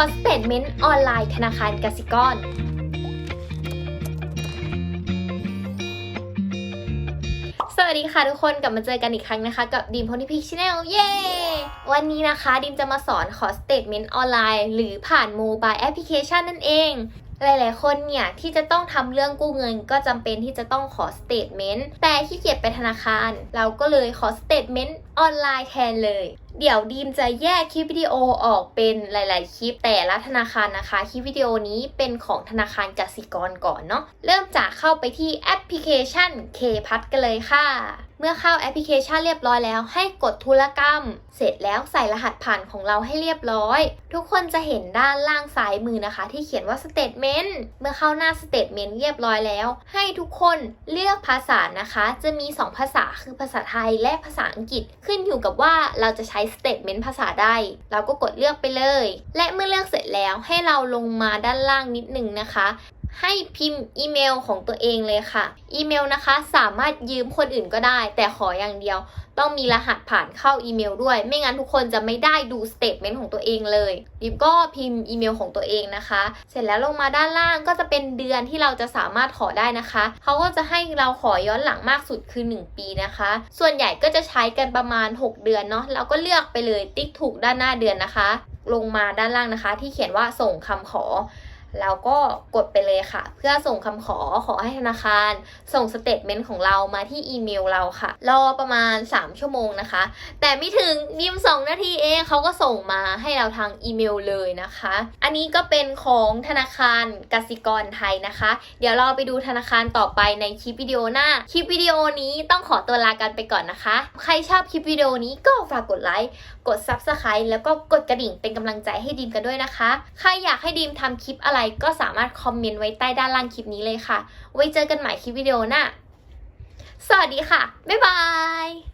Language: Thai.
ขอสเตทเมนต์ออนไลน์ธนาคารกสิกรสวัสดีค่ะทุกคนกลับมาเจอกันอีกครั้งนะคะ กับดีมพนิพิกชแนลเย้วันนี้นะคะดิมจะมาสอนขอสเตทเมนต์ออนไลน์ หรือผ่านโมบายแอปพลิเคชันนั่นเอง หลาย ๆ คนเนี่ย ที่จะต้องทำเรื่องกู้เงินก็จำเป็นที่จะต้องขอสเตทเมนต์แต่ขี้เกียจไปธนาคาร เราก็เลยขอสเตทเมนต์ออนไลน์แทนเลย เดี๋ยวดีมจะแยกคลิปวิดีโอออกเป็นหลาย ๆ คลิป แต่ละธนาคารนะคะ คลิปวิดีโอนี้เป็นของธนาคารกสิกรก่อนเนาะเริ่มจากเข้าไปที่แอปพลิเคชัน K พัดกันเลยค่ะ เมื่อเข้าแอปพลิเคชันเรียบร้อยแล้ว ให้กดธุรกรรม เสร็จแล้วใส่รหัสผ่านของเราให้เรียบร้อย ทุกคนจะเห็นด้านล่างซ้ายมือนะคะ ที่เขียนว่า Statement เมื่อเข้าหน้า Statement เรียบร้อยแล้ว ให้ทุกคนเลือกภาษานะคะ จะมี 2 ภาษาคือภาษาไทยและภาษาอังกฤษ ขึ้นอยู่กับว่าเราจะใช้ Statement ภาษาใดเราก็กดเลือกไปเลย และเมื่อเลือกเสร็จแล้วให้เราลงมาด้านล่างนิดนึงนะคะ ให้พิมพ์อีเมลของตัวเองเลยค่ะ อีเมลนะคะสามารถยืมคนอื่นก็ได้ แต่ขออย่างเดียว ต้องมีรหัสผ่านเข้าอีเมลด้วย ไม่งั้นทุกคนจะไม่ได้ดูสเตทเมนต์ของตัวเองเลยดิมก็พิมพ์อีเมลของตัวเองนะคะ เสร็จแล้วลงมาด้านล่างก็จะเป็นเดือนที่เราจะสามารถขอได้นะคะเขาก็จะให้เราขอย้อนหลังมากสุดคือ 1 ปีนะคะ ส่วนใหญ่ก็จะใช้กันประมาณ 6 เดือนเนาะเราก็เลือกไปเลยติ๊กถูกด้านหน้าเดือนนะคะ ลงมาด้านล่างนะคะ ที่เขียนว่าส่งคำขอ แล้วก็กดไปเลยค่ะ เพื่อส่งคำขอขอให้ธนาคาร ส่งสเตทเมนต์ของเรามาที่อีเมลเราค่ะ รอประมาณ 3 ชั่วโมงนะคะ แต่ไม่ถึงยิม2นาทีเองเขาก็ส่งมาให้เราทางอีเมลเลยนะคะ อันนี้ก็เป็นของธนาคารกสิกรไทยนะคะ เดี๋ยวเราไปดูธนาคารต่อไปในคลิปวิดีโอหน้า คลิปวิดีโอนี้ต้องขอตัวลากันไปก่อนนะคะ ใครชอบคลิปวิดีโอนี้ก็ฝากกดไลค์ กด Subscribe แล้วก็กดกระดิ่งเป็นกำลังใจให้ดีมกันด้วยนะคะ ใครอยากให้ดีมทำคลิปอะไรก็สามารถคอมเมนต์ไว้ใต้ด้านล่างคลิปนี้เลยค่ะ ไว้เจอกันใหม่คลิปวิดีโอหน้า สวัสดีค่ะ บ๊ายบาย